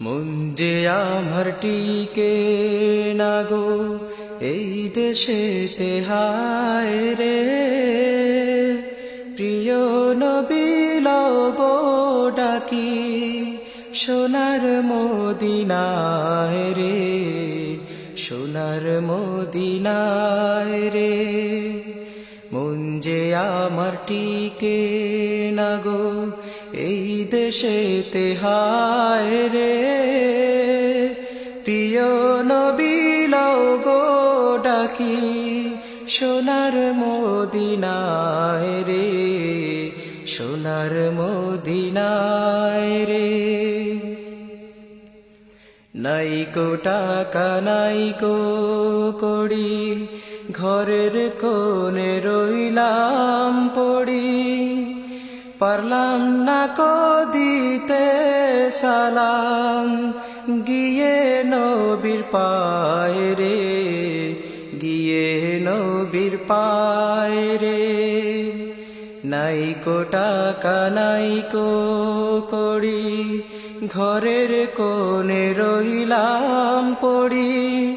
মন যে আমার টিকে না গো, এই দেশে হায় রে। প্রিয় নবীল গো ডাকি, সোনার মদিনায় রে, সোনার মদিনায় রে। যে আমার টিকে না গো, এই দেশে হায় রে। প্রিয় নবীল গো ডাকি সোনার মদিনায় রে, সোনার মদিনায় রে। নাই কো টাকা, নাই কো কড়ি, ঘরের কোণে রইলাম পড়ি। পারলাম না কো দিতে সালাম, গিয়ে নবীর পায় রে, গিয়ে নবীর পায় রে। নাই কো টাকা, নাই কো কড়ি ঘরের কোণে রইলাম পড়ি।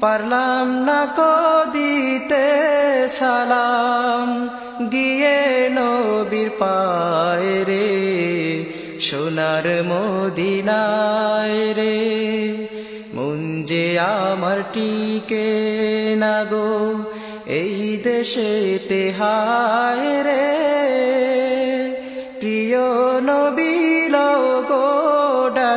পারলাম না কদিতে সালাম। গিয়ে নবীর পায় রে, সোনার মদিনায় রে। যে আমার টিকে না গো, এই দেশে হায় রে। প্রিয় নবীল গো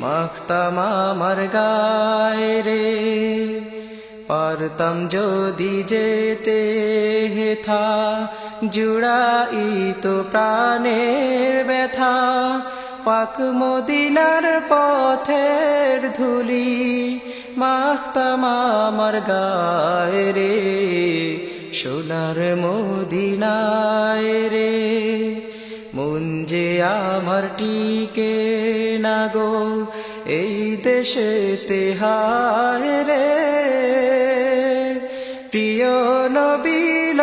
মাখতাম আমার গায় রে। পারতাম যদি যেতে হেথা তো প্রাণের ব্যথা। পাক মদিনার পথের ধুলি মাখতাম আমার গায় রে, সোনার মদিনায় রে। মন যে আমার টিকে না গো এই দেশে হায় রে। প্রিয় নবীল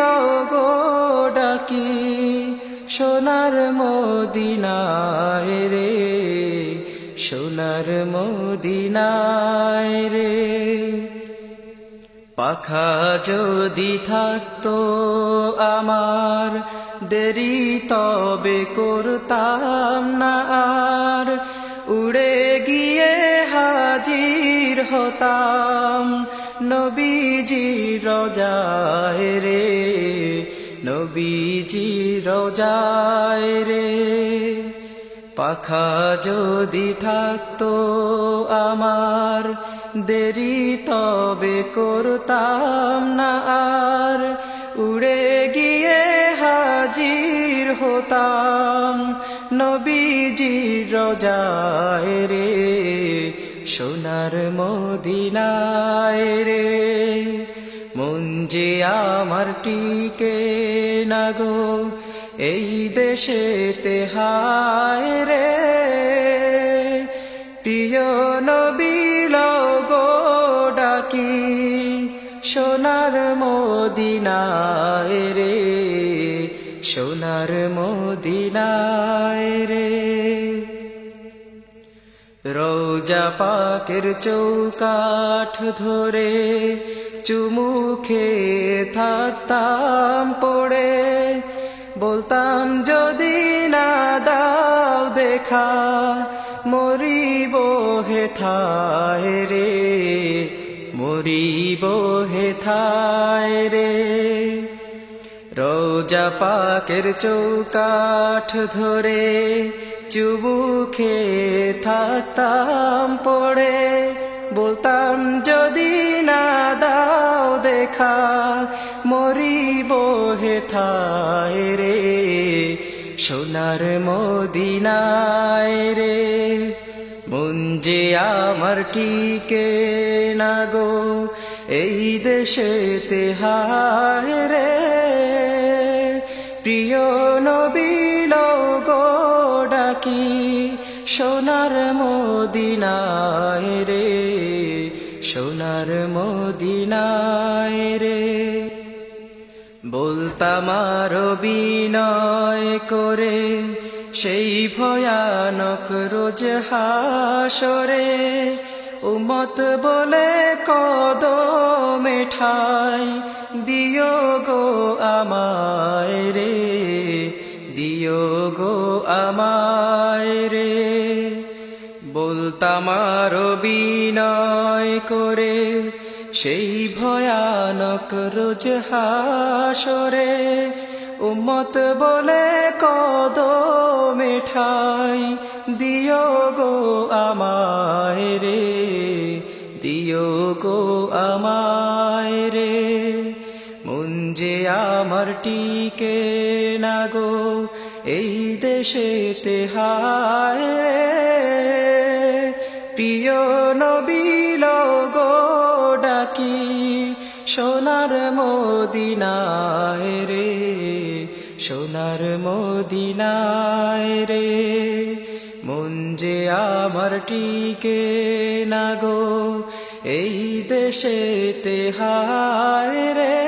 গো ডাকি সোনার মদিনায় রে, সোনার মদিনায় রে। পাখা যদি থাকতো আমার দেরি তবে করতাম না আর। হাজির হতাম। নবীজি রজায় রে, নবীজি রজায় রে। পাখা যদি থাকতো আমার, দেরি তবে করতাম না আর। উড়ে গিয়ে হাজির হতাম। নবীজি রজায় রে সোনার মদিনায় রে, মন যে আমার টিকে না গো, এই দেশে হায় রে। প্রিয় নবীল গো ডাকি, সোনার মদিনায় রে, সোনার মদিনায় রে। রোজা পাকের চৌকাঠ ধরে চুমুখে থাকতাম পড়ে। বলতাম, যদি না দাও দেখা, মরিব হে থায় রে, মরিব হে থায় রে। রোজা পাকের চৌকাঠ ধরে চুবুখে থাকতাম পড়ে। বলতাম, যদি না দাও দেখা, মরিব হেথায় রে, সোনার মদিনায় রে। মন যে আমার টিকে না গো, এই দেশেতে হায় রে। প্রিয় নবীল গো ডাকি সোনার মদিনায় রে, সোনার মদিনায় রে। বলতাম আরও বিনয় করে সেই ভয়ানক রোজ হাসরে উমত বলে কদ মেঠাই দিও গো আমায় রে, দিও গো আমায় রে। বলতাম বিনয় করে, সেই ভয়ানক রোজ হাসরে। উম্মত বলে কদ মেঠাই দিও গো আমায় রে, দিও গো আমায় রে। যে আমার টিকে না গো, এই দেশেতে হায় প্রিয় নবীল গো ডাকি সোনার মদিনায় রে, সোনার মদিনায় রে। যে আমার টিকে না গো, এই দেশেতে হায় রে।